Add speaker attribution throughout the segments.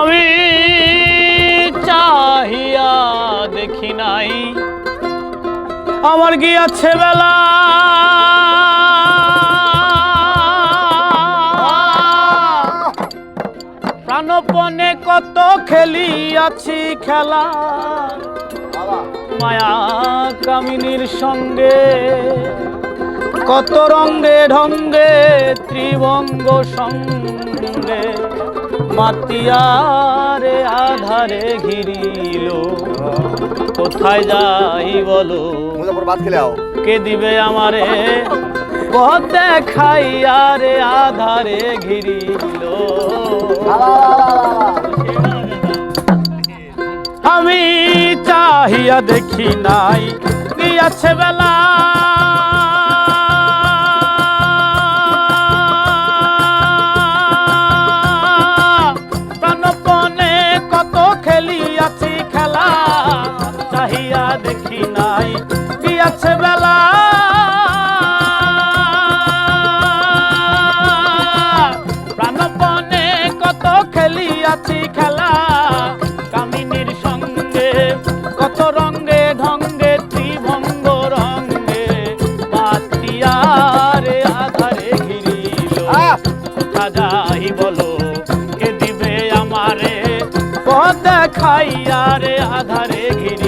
Speaker 1: আমি চাহিয়া দেখি নাই। আমার গিয়াছে বেলা। প্রাণপণে কত খেলিয়াছি খেলা। মায়া কামিনীর সঙ্গে। কত রঙ্গে ঢঙ্গে ত্রিবঙ্গ সঙ্গে মাতিয়ারে আধারে ঘিরিল। কোথায় যাই বলো? কে দিবে আমারে? পথ দেখাইয়ারে আধারে ঘিরিল। আমি চাহিয়া দেখি নাই আছে বেলা নাই বেলা? প্রাণপণে কত খেলিয়াছি খেলা কামিনীর সঙ্গে কত রঙ্গে ঢঙ্গে ত্রিভঙ্গ রঙ্গে বাতিয়ারে আধারে ঘিরিল! কোথা যাই বলো কে দিবে আমারে? পথ দেখাইয়ারে আধারে ঘিরিল।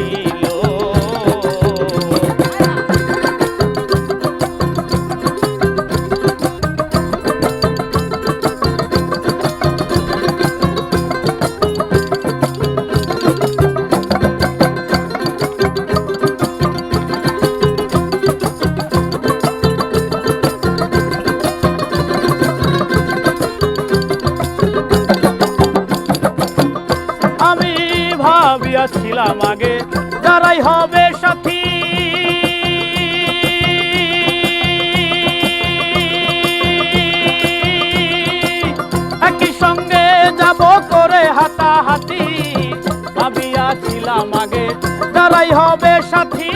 Speaker 1: ভাবিয়াছিলাম আগে, যারাই হবে সাথী। একই সঙ্গে যাব করে হাতাহাতি। ভাবিয়াছিলাম আগে, যারাই হবে সাথী।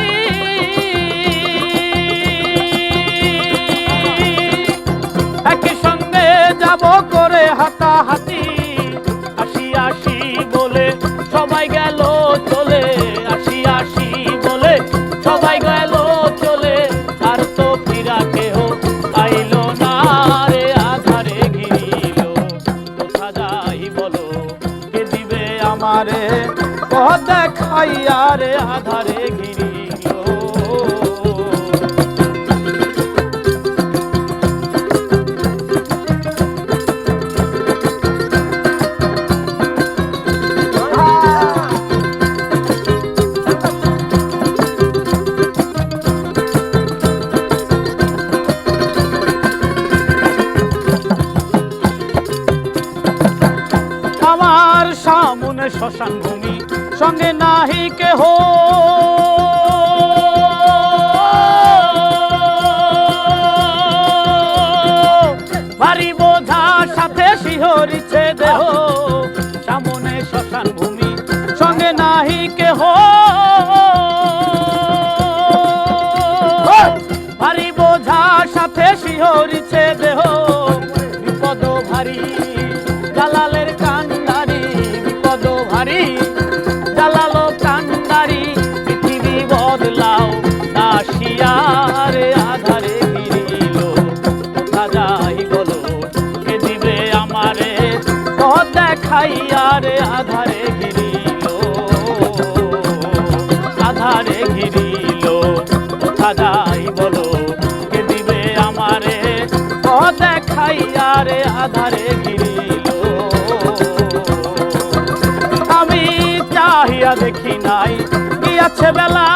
Speaker 1: একই সঙ্গে যাব করে হাতাহাতি। আমারে পথ দেখাইয়া রে আধারে ঘিরিল শ্মশান ভূমি সঙ্গে নাহি কেহ। ভারী বোঝা সাথে শিহরিছে দেহ। সামনে শ্মশান ভূমি সঙ্গে নাহি কেহ। ভারী দেখাইয়ারে আধারে ঘিরিল। আধারে ঘিরিল। যাই বলো, কে দিবে আমারে? পথ দেখাইয়ারে আধারে ঘিরিল। আমি চাহিয়া দেখি নাই, কি আছে বেলা?